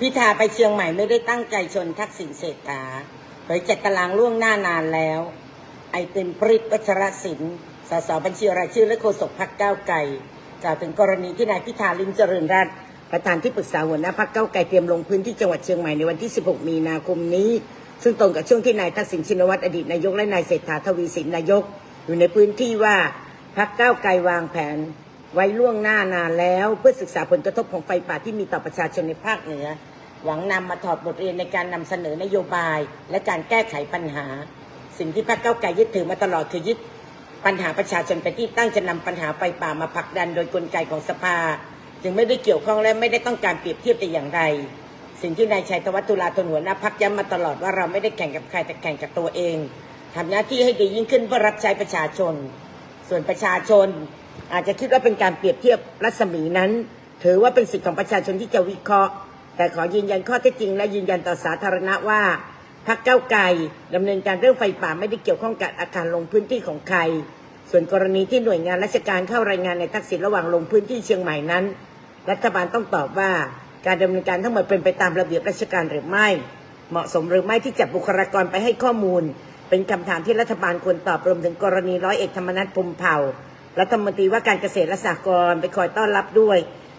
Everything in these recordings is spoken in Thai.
พิธาไปเชียงใหม่ไม่ได้ตั้งใจชนทักษิณเศรษฐาเผยจัดตารางล่วงหน้านานแล้ว ไอติมปริศวัชรศิลป์สสบัญชีรายชื่อและโฆษกพักก้าไกลกล่าวถึงกรณีที่นายพิธาลิมเจริญรัตน์ประธานที่ปรึกษาหัวหน้าพักเก้าไกลเตรียมลงพื้นที่จังหวัดเชียงใหม่ในวันที่ 16 มีนาคมนี้ ซึ่งตรงกับช่วงที่นายทักษิณชินวัตรอดีตนายกและนายเศรษฐาทวีสินนายก อยู่ในพื้นที่ว่าพักก้าไกลวางแผนไว้ล่วงหน้านานแล้ว เพื่อศึกษาผลกระทบของไฟป่าที่มีต่อประชาชนในภาคเหนือ หวังนำมาถอดบทเรียนในการนำเสนอนโยบาย และการแก้ไขปัญหา สิ่งที่พรรคเก้าไกลยึดถือมาตลอดคือยึดปัญหาประชาชนเป็นที่ตั้งจะนำปัญหาไฟป่ามาผลักดันโดยกลไกของสภา จึงไม่ได้เกี่ยวข้องและไม่ได้ต้องการเปรียบเทียบแต่อย่างใดสิ่งที่นายชัยธวัฒน์ตุลาธนหัวหน้าพักย้ำมาตลอดว่าเราไม่ได้แข่งกับใครแต่แข่งกับตัวเองทำหน้าที่ให้ดียิ่งขึ้นเพื่อรับใช้ประชาชน ส่วนประชาชน อาจจะคิดว่าเป็นการเปรียบเทียบรัศมีนั้น ถือว่าเป็นสิทธิของประชาชนที่จะวิเคราะห์ แต่ขอยืนยันข้อเท็จจริง และยืนยันต่อสาธารณะว่าพรรคเก้าไกลดำเนินการเรื่องไฟป่าไม่ได้เกี่ยวข้องกับอาการลงพื้นที่ของใคร ส่วนกรณีที่หน่วยงานราชการเข้ารายงานในทักษิณระหว่างลงพื้นที่เชียงใหม่นั้น รัฐบาลต้องตอบว่าการดำเนินการทั้งหมดเป็นไปตามระเบียบราชการหรือไม่ เหมาะสมหรือไม่ที่จัดบุคลากรไปให้ข้อมูล เป็นคำถามที่รัฐบาลควรตอบรวมถึงกรณีร้อยเอกธรรมนัฐพมเผ่ารัฐมนตรีว่าการเกษตรและสหกรณ์ไปคอยต้อนรับด้วย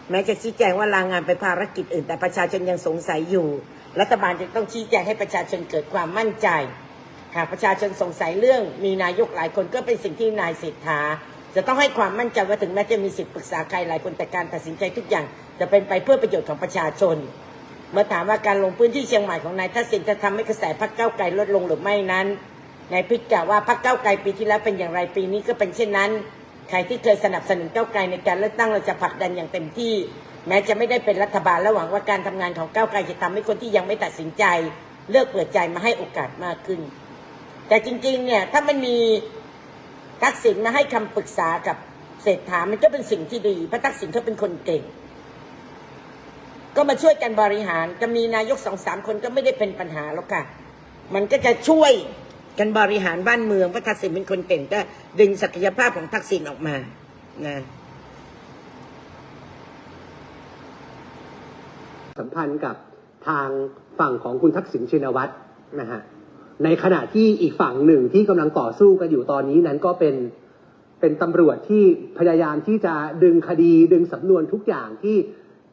แม้จะชี้แจงว่าลางานไปภารกิจอื่น แต่ประชาชนยังสงสัยอยู่ รัฐบาลจึงต้องชี้แจงให้ประชาชนเกิดความมั่นใจ หากประชาชนสงสัยเรื่อง มีนายกหลายคนก็เป็นสิ่งที่นายเศรษฐาจะต้องให้ความมั่นใจว่าถึงแม้จะมีสิทธิปรึกษาใครหลายคนแต่การตัดสินใจทุกอย่าง จะเป็นไปเพื่อประโยชน์ของประชาชน เมื่อถามว่าการลงพื้นที่เชียงใหม่ของนายทักษิณจะทำให้กระแสพรรคเก้าไกลลดลงหรือไม่นั้นนายพิจกล่าวว่าพรรคเก้าไกลปีที่แล้วเป็นอย่างไรปีนี้ก็เป็นเช่นนั้น ใครที่เคยสนับสนุนก้าวไกลในการเลือกตั้งเราจะผลักดันอย่างเต็มที่ แม้จะไม่ได้เป็นรัฐบาลและหวังว่าการทำงานของก้าวไกลจะทำให้คนที่ยังไม่ตัดสินใจ เลือกเปิดใจมาให้โอกาสมากขึ้น แต่จริงๆเนี่ยถ้ามันมีทักษิณมาให้คำปรึกษากับเศรษฐามันก็เป็นสิ่งที่ดีเพราะทักษิณเขาเป็นคนเก่ง ก็มาช่วยกันบริหารจะมีนายกสองสามคนก็ไม่ได้เป็นปัญหาแล้วค่ะ มันก็จะช่วย กันบริหารบ้านเมืองพระทักษิณเป็นคนเก่งก็ดึงศักยภาพของทักษิณออกมานะสัมพันธ์กับทางฝั่งของคุณทักษิณชินวัตรนะฮะในขณะที่อีกฝั่งหนึ่งที่กำลังต่อสู้กันอยู่ตอนนี้นั้นก็เป็นเป็นตำรวจที่พยายามที่จะดึงคดีดึงสำนวนทุกอย่างที่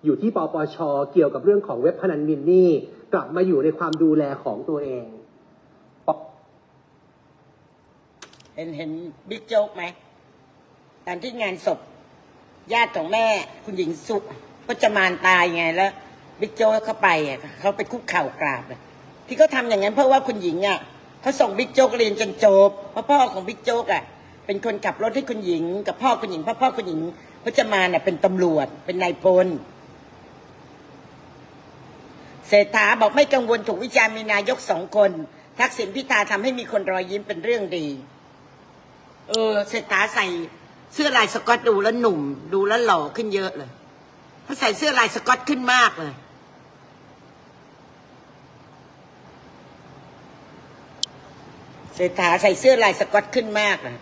อยู่ที่ปปชเกี่ยวกับเรื่องของเว็บพนันมินนี่ กลับมาอยู่ในความดูแลของตัวเองป เห็นเห็นบิ๊กโจ๊กไหมตอนที่งานศพ ญาติของแม่คุณหญิงสุพจมานตายไงแล้วบิ๊กโจ๊กเข้าไปอะเขาไปคุกเข่ากราบที่เขาทำอย่างนั้นเพราะว่าคุณหญิงอะเขาส่งบิ๊กโจ๊กเรียนจนจบเพราะพ่อของบิ๊กโจ๊กอะ เป็นคนขับรถให้คุณหญิง กับพ่อคุณหญิงพราะพ่อคุณหญิงพจมานน่ะเป็นตำรวจเป็นนายพลเศรษฐาบอกไม่กังวลถูกวิจารณ์มีนายกสองคน ทักษิณพิธาทำให้มีคนรอยยิ้มเป็นเรื่องดี เออเศรษฐาใส่เสื้อลายสก๊อตดูแล้วหนุ่ม ดูแล้วหล่อขึ้นเยอะเลยถ้าใส่เสื้อลายสก๊อตขึ้นมากเลย เศรษฐาใส่เสื้อลายสก๊อตขึ้นมากเลย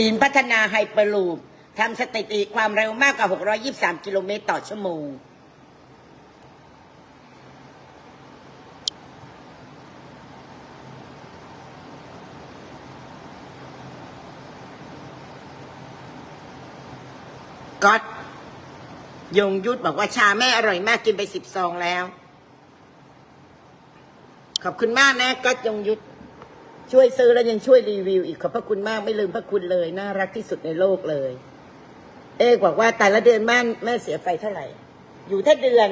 จีนพัฒนาไฮเปอร์ลูปทำสถิติความเร็วมากกว่า 623 กิโลเมตรต่อชั่วโมงก๊อตยงยุทธบอกว่าชาแม่อร่อยมากกินไปสิบซองแล้ว ขอบคุณมากนะก๊อตยงยุทธ ช่วยซื้อแล้วยังช่วยรีวิวอีกขอบพระคุณมากไม่ลืมพระคุณเลย น่ารักที่สุดในโลกเลย เอกบอกว่าแต่ละเดือนแม่แม่เสียไฟเท่าไหร่ อยู่ถ้าเดือน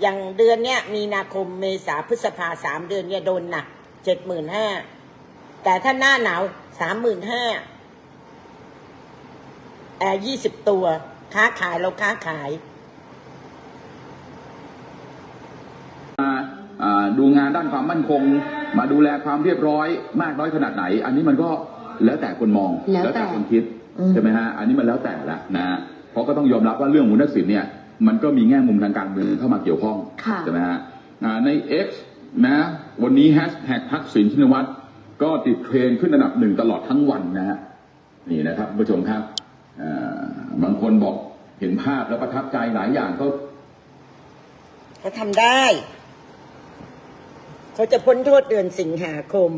อย่างเดือนเนี้ยมีนาคมเมษาพฤษภาสามเดือนเนี่ยโดนหนักเจ็ดหมื่นห้าแต่ถ้าหน้าหนาวสามหมื่นห้าแอร์ยี่สิบตัว ค้าขายเราค้าขายอ่าดูงานด้านความมั่นคง มาดูแลความเรียบร้อยมากน้อยขนาดไหน อันนี้มันก็แล้วแต่คนมองแล้วแต่คนคิดอืมใช่ไหมฮะอันนี้มันแล้วแต่ละนะฮะเพราะก็ต้องยอมรับว่าเรื่องของคุณทักษิณเนี่ยมันก็มีแง่มุมทางการเมืองเข้ามาเกี่ยวข้องค่ะใช่ไหมฮะอ่าใน X นะวันนี้แฮชแท็กทักษิณชินวัตรก็ติดเทรนด์ขึ้นอันดับหนึ่งตลอดทั้งวันนะฮะนี่นะครับคุณผู้ชมครับอ่าบางคนบอกเห็นภาพแล้วประทับใจหลายอย่างก็เขาทำได้ เขาจะพ้นโทษเดือนสิงหาคม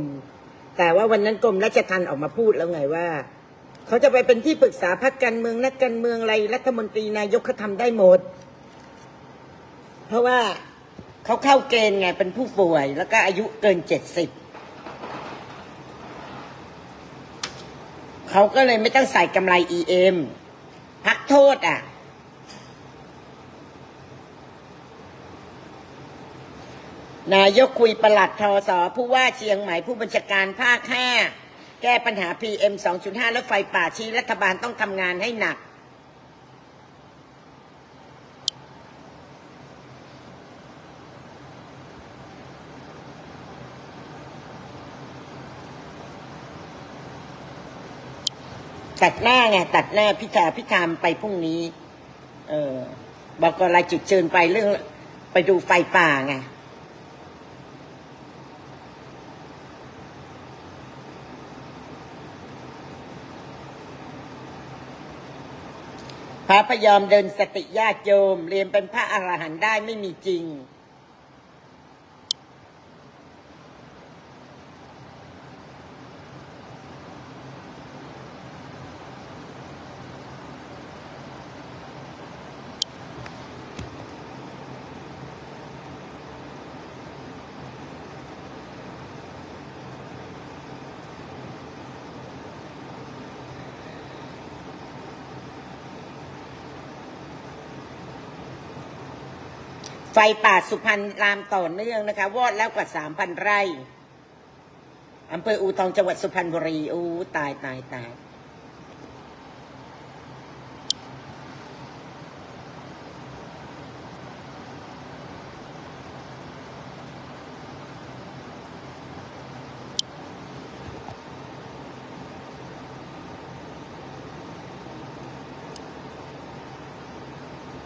แต่ว่าวันนั้นกรมราชทัณฑ์ออกมาพูดแล้วไงว่า เขาจะไปเป็นที่ปรึกษาพรรคการเมืองนักการเมืองอะไรรัฐมนตรีนายกเขาทำได้หมด เพราะว่าเขาเข้าเกณฑ์ไงเป็นผู้ป่วย แล้วก็อายุเกินเจ็ดสิบเขาก็เลยไม่ต้องใส่กำไร EM พักโทษอะ นายกคุยประหลัดทอสอผู้ว่าเชียงใหม่ผู้บัญชาการภาค5แก้ปัญหา PM 2.5 และไฟป่าชี้รัฐบาลต้องทำงานให้หนัก ตัดหน้าไงตัดหน้าพิธาพิธามไปพรุ่งนี้ เออบอกกรายจุดเชิญไปเรื่อง ไปดูไฟป่าไง พระพยอมเดินสติญาติโยม เรียนเป็นพระอรหันต์ได้ไม่มีจริง ไฟป่าสุพรรณลามต่อเนื่องนะคะวอดแล้วกว่าสามพันไร่อำเภออูทองจังหวัดสุพรรณบุรีอู้ตายตายตาย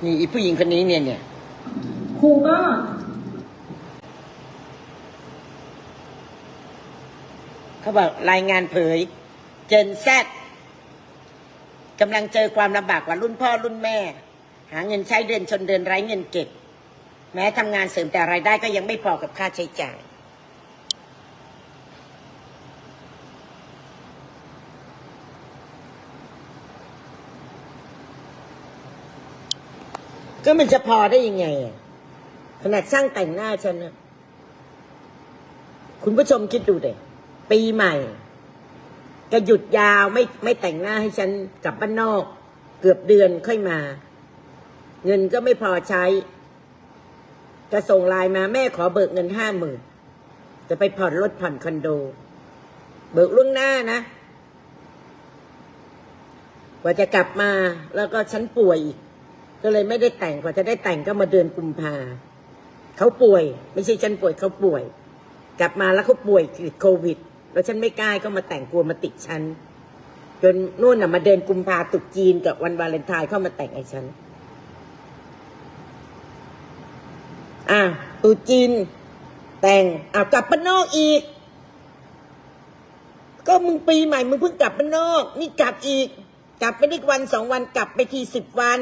นี่อีผู้หญิงคนนี้เนี่ยเนี่ย ครูก็เขาบอกรายงานเผย เจนแซดกำลังเจอความลำบากกว่ารุ่นพ่อรุ่นแม่ หาเงินใช้เดือนชนเดือนไร้เงินเก็บ แม้ทำงานเสริมแต่รายได้ก็ยังไม่พอกับค่าใช้จ่ายก็มันจะพอได้ยังไงอะ ขนาดช่างแต่งหน้าฉันนะคุณผู้ชมคิดดูเด็ปีใหม่ก็หยุดยาวไม่ไม่แต่งหน้าให้ฉันกลับบ้านนอก เกือบเดือนค่อยมา เงินก็ไม่พอใช้ จะส่งไลน์มาแม่ขอเบิกเงินห้าหมื่นจะไปผ่อนรถผ่อนคอนโด เบิกล่วงหน้านะ กว่าจะกลับมาแล้วก็ฉันป่วยอีกก็เลยไม่ได้แต่งกว่าจะได้แต่งก็มาเดือนกุมภา เขาป่วย ไม่ใช่ฉันป่วยเขาป่วย กลับมาแล้วเขาป่วยติดโควิด แล้วฉันไม่กล้าก็มาแต่งกลัวมาติดฉันจนนู่นน่ะมาเดินกุมภาตุกจีนกับวันวาเลนไทน์เข้ามาแต่งไอ้ฉันอะตรุษจีน แต่งอ้าวกลับบ้านนอกอีก ก็มึงปีใหม่มึงเพิ่งกลับบ้านนอก นี่กลับอีก กลับไปได้วันสองวันกลับไปทีสิบวัน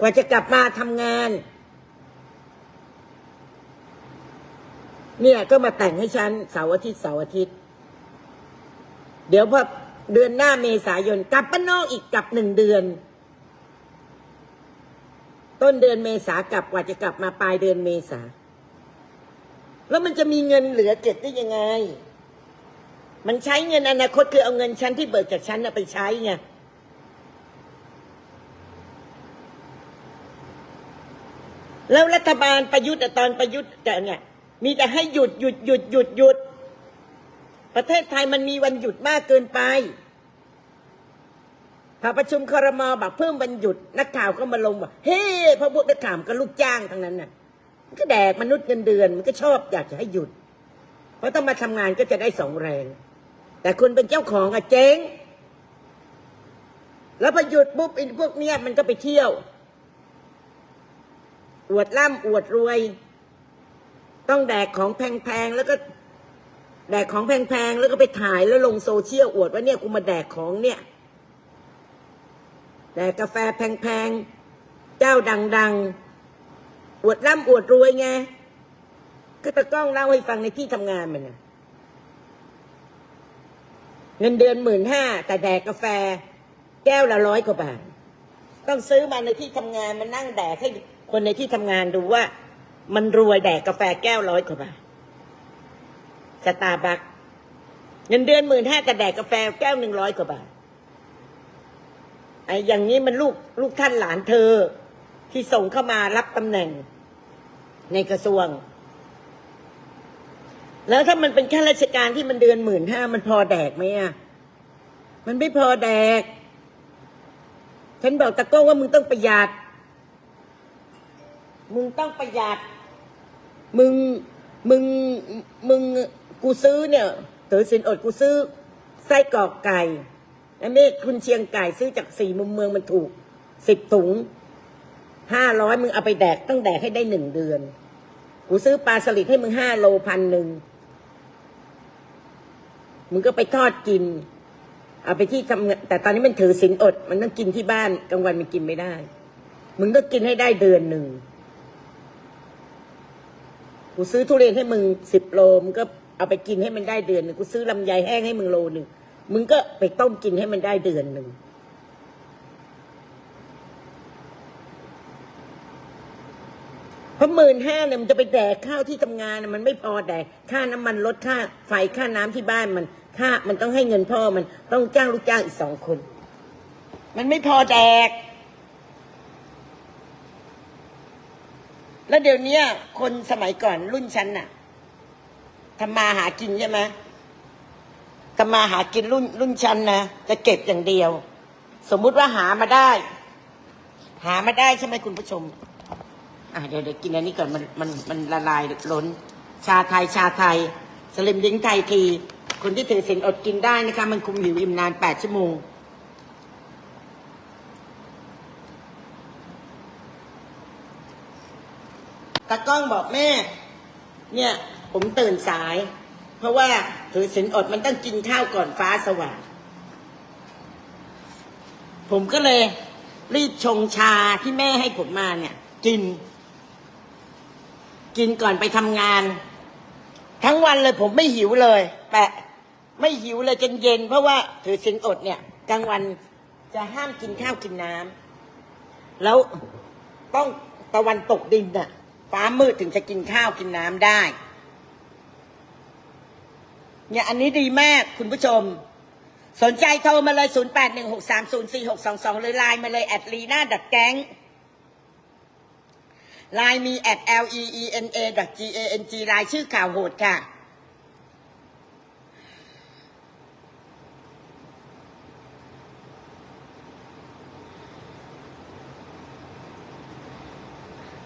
กว่าจะกลับมาทำงาน เนี่ยก็มาแต่งให้ฉันเสาร์อาทิตย์เสาร์อาทิตย์ เดี๋ยวพอเดือนหน้าเมษายน กลับบ้านนอกอีกกลับหนึ่งเดือน ต้นเดือนเมษากลับกว่าจะกลับมาปลายเดือนเมษา แล้วมันจะมีเงินเหลือเก็บได้ยังไง มันใช้เงินอนาคตคือเอาเงินฉันที่เบิกจากฉันน่ะไปใช้ไง แล้วรัฐบาลประยุทธ์ตอนประยุทธ์กันเนี่ย มีแต่ให้หยุดหยุดหยุดหยุดหยุด ประเทศไทยมันมีวันหยุดมากเกินไปพอประชุมครมบอกเพิ่มวันหยุดนักข่าวก็มาลงบอกเฮ้พระพวกนักข่าวก็ลูกจ้างทั้งนั้นน่ะ มันก็แดกมนุษย์เงินเดือน มันก็ชอบอยากจะให้หยุด เพราะต้องมาทำงานก็จะได้สองแรง แต่คุณเป็นเจ้าของอะเจ๊งแล้วพอหยุดปุ๊บไอ้พวกเนี้ยมันก็ไปเที่ยว อวดร่ำอวดรวย ต้องแดกของแพงๆแล้วก็ แดกของแพงๆแล้วก็ไปถ่ายแล้วลงโซเชียลอวดว่าเนี่ยกูมาแดกของเนี่ย แดกกาแฟแพงๆเจ้าดัง ๆ อวดร่ำอวดรวยไงก็ตะกล้องเล่าให้ฟังในที่ทำงานมันนะเงินเดือนหมื่นห้าแต่แดกกาแฟ แก้วละร้อยกว่าบาท ต้องซื้อมาในที่ทำงานมันนั่งแดกให้ คนในที่ทำงานดูว่า มันรวยแดกกาแฟแก้วร้อยกว่าบาทสตาร์บัคเงินเดือนหมื่นห้าแต่แดกกาแฟแก้วหนึ่งร้อยกว่าบาทไอ้อย่างนี้มันลูกลูกท่านหลานเธอ ที่ส่งเข้ามารับตำแหน่ง ในกระทรวง แล้วถ้ามันเป็นข้าราชการที่มันเดือนหมื่นห้ามันพอแดกไหมอะมันไม่พอแดกฉันบอกตะโก้ว่ามึงต้องประหยัด มึงต้องประหยัด มึง มึง มึง กูซื้อเนี่ยถือสินอดกูซื้อไส้กรอกไก่อันนี้คุณเชียงไก่ซื้อจากสี่มุมเมืองมันถูกสิบถุงห้าร้อยมึงเอาไปแดกต้องแดกให้ได้หนึ่งเดือน กูซื้อปลาสลิดให้มึงห้าโลพันหนึ่งมึงก็ไปทอดกิน เอาไปที่ทำงานแต่ตอนนี้มันถือสินอด มันต้องกินที่บ้านกลางวันมันกินไม่ได้ มึงก็กินให้ได้เดือนหนึ่ง กูซื้อทุเรียนให้มึงสิบโลมึงก็เอาไปกินให้มันได้เดือนหนึ่งกูซื้อลำไยแห้งให้มึงโลหนึ่งมึงก็ไปต้มกินให้มันได้เดือนหนึ่งเพราะหมื่นห้าเนี่ยมันจะไปแดกข้าวที่ทำงานน่ะมันไม่พอแดกค่าน้ำมันลดค่าไฟค่าน้ำที่บ้านมัน ค่ามันต้องให้เงินพ่อมันต้องจ้างลูกจ้างอีกสองคน มันไม่พอแดก แล้วเดี๋ยวนี้คนสมัยก่อนรุ่นฉันน่ะทำมาหากินใช่ไหมทำมาหากินรุ่นรุ่นฉันนะจะเก็บอย่างเดียว สมมุติว่าหามาได้ หามาได้ใช่ไหมคุณผู้ชม อะเดี๋ยวเดี๋ยวกินอันนี้ก่อนมันมันมันละลายล้น ชาไทยชาไทย สลิมดิ้งไทยที คนที่ถือศีลอดกินได้นะคะ มันคุมหิวอิ่มนานแปดชั่วโมง ตากล้องบอกแม่ เนี่ยผมตื่นสาย เพราะว่าถือศีลอดมันต้องกินข้าวก่อนฟ้าสว่าง ผมก็เลย รีบชงชาที่แม่ให้ผมมาเนี่ย กิน กินก่อนไปทำงาน ทั้งวันเลยผมไม่หิวเลย แปะ ไม่หิวเลยจนเย็น เพราะว่าถือศีลอดเนี่ยกลางวันจะห้ามกินข้าวกินน้ำแล้วต้องตะวันตกดินน่ะ ฟ้ามืดถึงจะกินข้าวกินน้ำได้ เนี่ยอันนี้ดีมากคุณผู้ชม สนใจโทรมาเลย 0 8 1 6 3 0 4 6 2 2 หรือไลน์มาเลยแอดลีน่าดัดแก๊งไลน์มีแอด L E E N A G A N G ไลน์ชื่อข่าวโหดค่ะ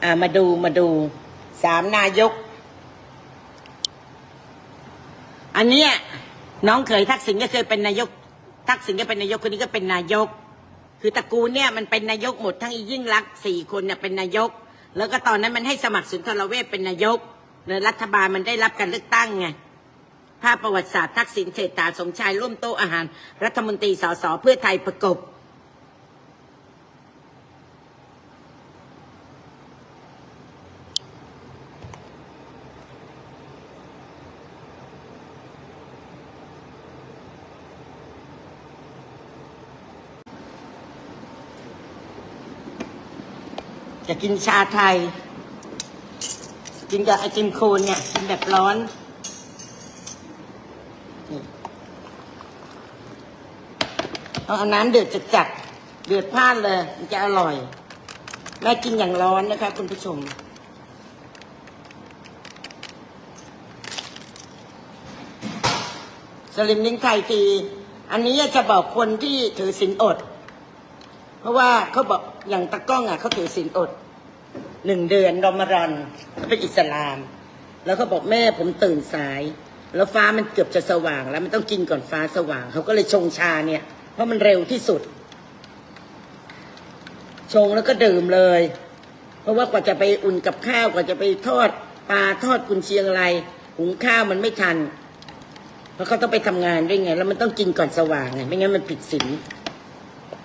อ่ามาดูมาดูสามนายก อันเนี้ยน้องเคยทักษิณก็เคยเป็นนายก ทักษิณก็เป็นนายกคนนี้ก็เป็นนายก คือตระกูลเนี่ยมันเป็นนายกหมดทั้งอียิ่งรักสี่คนเนี่ยเป็นนายก แล้วก็ตอนนั้นมันให้สมัครสุนทรเวชเป็นนายกเลยรัฐบาลมันได้รับการเลือกตั้งไงภาพประวัติศาสตร์ทักษิณเศรษฐาสมชายร่วมโต๊ะอาหาร รัฐมนตรีสสเพื่อไทยประกบ จะกินชาไทย กินกับไอติมโคนเนี่ยกินแบบร้อนนี่ต้องเอาน้ำเดือดจัดๆเดือดพลานเลยมันจะอร่อยแม่กินอย่างร้อนนะคะคุณผู้ชมสลิมลิงไทยที อันนี้จะบอกคนที่ถือศีลอด เพราะว่าเขาบอกอย่างตะก้องอะเขาถือศีลอดหนึ่งเดือนรอมฎอนเขาเป็นอิสลาม แล้วเขาบอกแม่ผมตื่นสาย แล้วฟ้ามันเกือบจะสว่าง แล้วมันต้องกินก่อนฟ้าสว่าง เขาก็เลยชงชาเนี่ย เพราะมันเร็วที่สุด ชงแล้วก็ดื่มเลย เพราะว่ากว่าจะไปอุ่นกับข้าวกว่าจะไปทอดปลาทอดกุนเชียงอะไรหุงข้าวมันไม่ทัน เพราะเขาต้องไปทำงานด้วยไง แล้วมันต้องกินก่อนสว่างไงไม่งั้นมันผิดศีล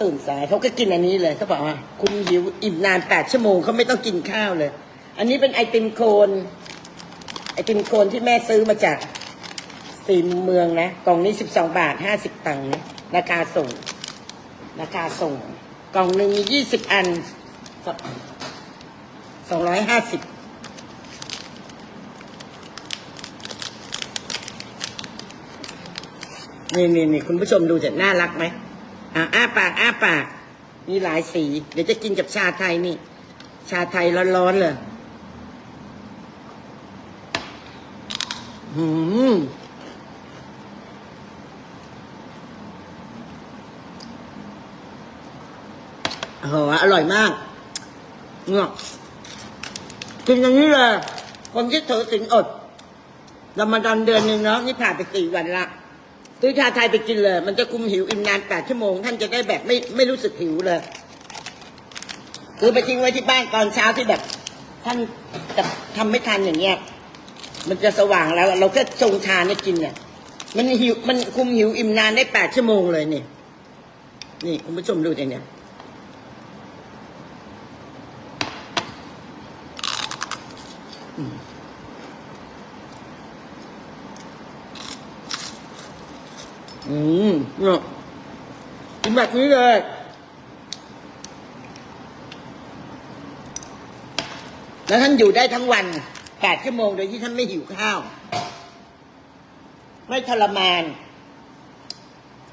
ตื่นสายเขาก็กินอันนี้เลยเขาบอกว่าคุณหิวอิ่มนานแปดชั่วโมงเขาไม่ต้องกินข้าวเลย อันนี้เป็นไอติมโคนไอติมโคนที่แม่ซื้อมาจากสี่มุมเมืองนะกล่องนี้สิบสองบาทห้าสิบตังค์นะราคาส่ง ราคาส่ง กล่องหนึ่งมียี่สิบอันสองร้อยห้าสิบนี่นี่นี่คุณผู้ชมดูจะน่ารักไหม อะอ้าปากอ้าปาก มีหลายสี เดี๋ยวจะกินกับชาไทยนี่ ชาไทยร้อนๆเลยอืมโหอร่อยมากเงาะกินอย่างนี้เลยคนที่ถือสินอดรอมฎอนเดือนหนึ่งเนาะนี่ผ่านไปสี่วันละ ซื้อชาไทยไปกินเลย มันจะคุมหิวอิ่มนานแปดชั่วโมง ท่านจะได้แบบไม่ไม่รู้สึกหิวเลย คือไปทิ้งไว้ที่บ้านตอนเช้าที่แบบ ท่านจะทำไม่ทันอย่างเงี้ย มันจะสว่างแล้ว เราแค่ชงชาเนี่ยกินเนี่ย มันหิวมันคุมหิวอิ่มนานได้แปดชั่วโมงเลยนี่ นี่คุณผู้ชมดูดิเนี่ย อืมเนาะกินแบบนี้เลยแล้วท่านอยู่ได้ทั้งวันแปดชั่วโมงโดยที่ท่านไม่หิวข้าว ไม่ทรมาน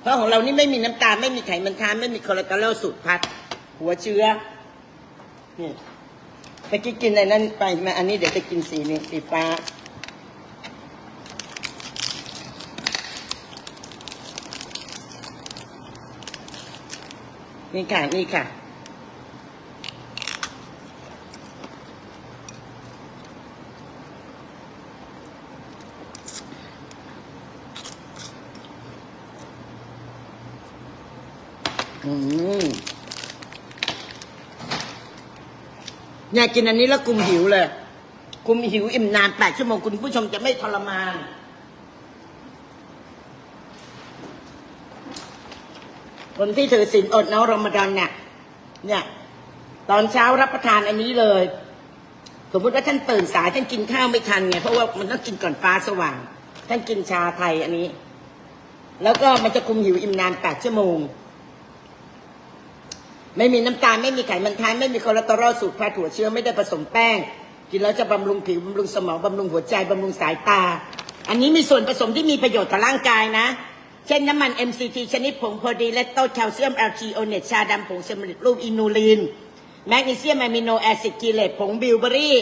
เพราะของเรานี่ไม่มีน้ำตาลไม่มีไขมันทานไม่มีคอเลสเตอรอลสูตรพัด หัวเชื้อ นี่ไปกินกินอะไรนั้นไปมาอันนี้เดี๋ยวจะกินสีนี้สีฟ้า นี่ค่ะ นี่ค่ะ อืมเนี่ยกินอันนี้แล้วคุมหิวเลยคุมหิวอิ่มนานแปดชั่วโมงคุณผู้ชมจะไม่ทรมาน คนที่ถือศีลอดเนาะรอมฎอนเนี่ยเนี่ย ตอนเช้ารับประทานอันนี้เลย สมมติว่าท่านตื่นสายท่านกินข้าวไม่ทันไงเพราะว่ามันต้องกินก่อนฟ้าสว่าง ท่านกินชาไทยอันนี้ แล้วก็มันจะคุมหิวอิ่มนานแปดชั่วโมง ไม่มีน้ำตาลไม่มีไขมันทานไม่มีคอเลสเตอรอลสูตรแพาถั่วเชื้อไม่ได้ผสมแป้ง กินแล้วจะบำรุงผิวบำรุงสมองบำรุงหัวใจบำรุงสายตา อันนี้มีส่วนผสมที่มีประโยชน์ต่อร่างกายนะ เช่นน้ำมัน MCT ชนิดผงโพดีและโตแคลเซียม LG โอเนตชาดำผงสำเร็จรูปอินูลิน แมกนีเซียมอะมิโนแอซิดกิเลตผงบิวเบอรี่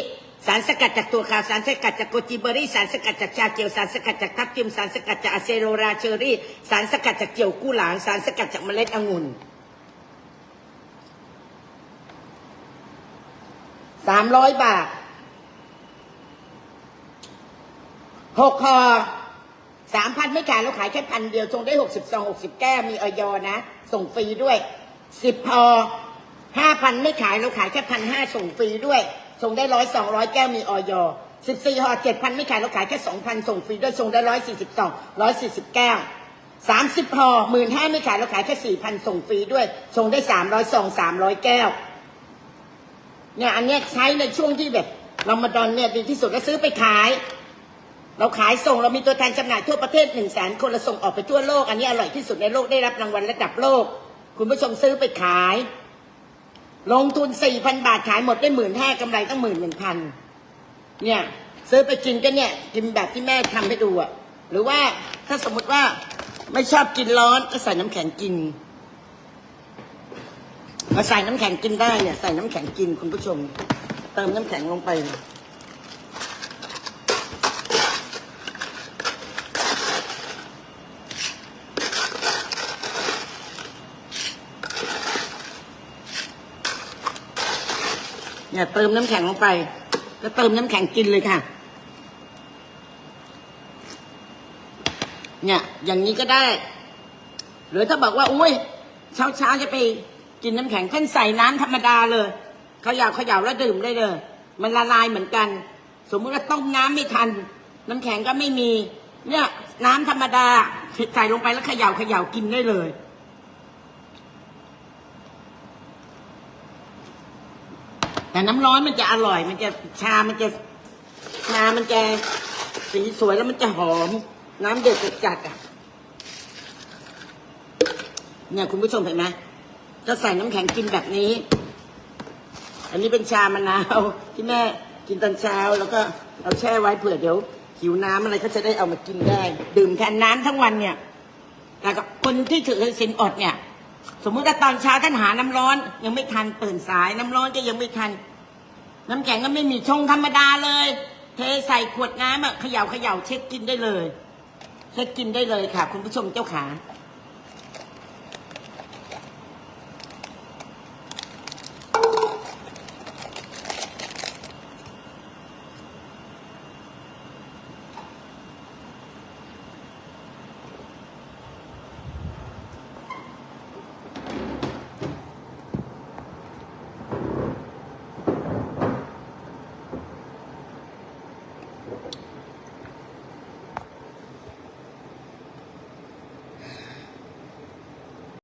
สารสกัดจากตัวขาว สารสกัดจากโกจิเบอรี่ สารสกัดจากชาเกียว สารสกัดจากทับทิม สารสกัดจากอะเซโรราเชอรี่ สารสกัดจากเจียวกู้หลาง สารสกัดจากเมล็ดองุ่นสามร้อยบาทหกคอ สามพันไม่ขายเราขายแค่พันเดียวชงได้หกสิบซองหกสิบแก้วมีออยนะ ส่งฟรีด้วยสิบพอห้าพันไม่ขายเราขายแค่พันห้าส่งฟรีด้วยส่งได้ร้อยสองร้อยแก้วมีออยสิบสี่ห่อเจ็ดพันไม่ขายเราขายแค่สองพันส่งฟรีด้วยส่งได้ร้อยสี่สิบสองร้อยสี่สิบแก้วสามสิบห่อหมื่นห้าไม่ขายเราขายแค่สี่พันส่งฟรีด้วยส่งได้สามร้อยซองสามร้อยแก้วเนี่ยอันเนี้ยใช้ในช่วงที่แบบรอมฎอนเนี่ยดีที่สุดแล้วซื้อไปขาย เราขายส่งเรามีตัวแทนจำหน่ายทั่วประเทศหนึ่งแสนคนเราส่งออกไปทั่วโลก อันนี้อร่อยที่สุดในโลกได้รับรางวัลระดับโลก คุณผู้ชมซื้อไปขาย ลงทุนสี่พันบาทขายหมดได้หมื่นห้ากำไรตั้งหมื่นหนึ่งพันเนี่ย ซื้อไปกินก็เนี่ย กินแบบที่แม่ทำให้ดูอะหรือว่าถ้าสมมติว่าไม่ชอบกินร้อนก็ใส่น้ำแข็งกินมาใส่น้ำแข็งกินได้เนี่ยใส่น้ำแข็งกินคุณผู้ชม เติมน้ำแข็งลงไป เนี่ยเติมน้ำแข็งลงไป แล้วเติมน้ำแข็งกินเลยค่ะ เนี่ย อย่างนี้ก็ได้ หรือถ้าบอกว่าอุ้ยเช้าเช้าๆจะไปกินน้ำแข็งท่านใส่น้ำธรรมดาเลยเขย่าเขย่าแล้วดื่มได้เลย มันละลายเหมือนกัน สมมุติว่าต้มน้ำไม่ทัน น้ำแข็งก็ไม่มี เนี่ย น้ำธรรมดาใส่ลงไปแล้วเขย่าเขย่ากินได้เลย แต่น้ำร้อนมันจะอร่อย มันจะชา มันจะชามันจะสีสวยแล้วมันจะหอม น้ำเดือดจัดอะ เนี่ยคุณผู้ชมเห็นไหมจะใส่น้ำแข็งกินแบบนี้ อันนี้เป็นชามะนาวที่แม่กินตอนเช้าแล้วก็เอาแช่ไว้เผื่อเดี๋ยวหิวน้ำอะไรก็จะได้เอามากินได้ ดื่มแทนน้ำทั้งวันเนี่ยแต่กับคนที่ถือสินอดเนี่ย สมมุติว่าตอนเช้าท่านหาน้ำร้อน ยังไม่ทันตื่นสายน้ำร้อนก็ยังไม่ทัน น้ำแข็งก็ไม่มีชงธรรมดาเลย เทใส่ขวดน้ำอะเขย่าเขย่าเช็คกินได้เลย เช็คกินได้เลยค่ะ คุณผู้ชมเจ้าขา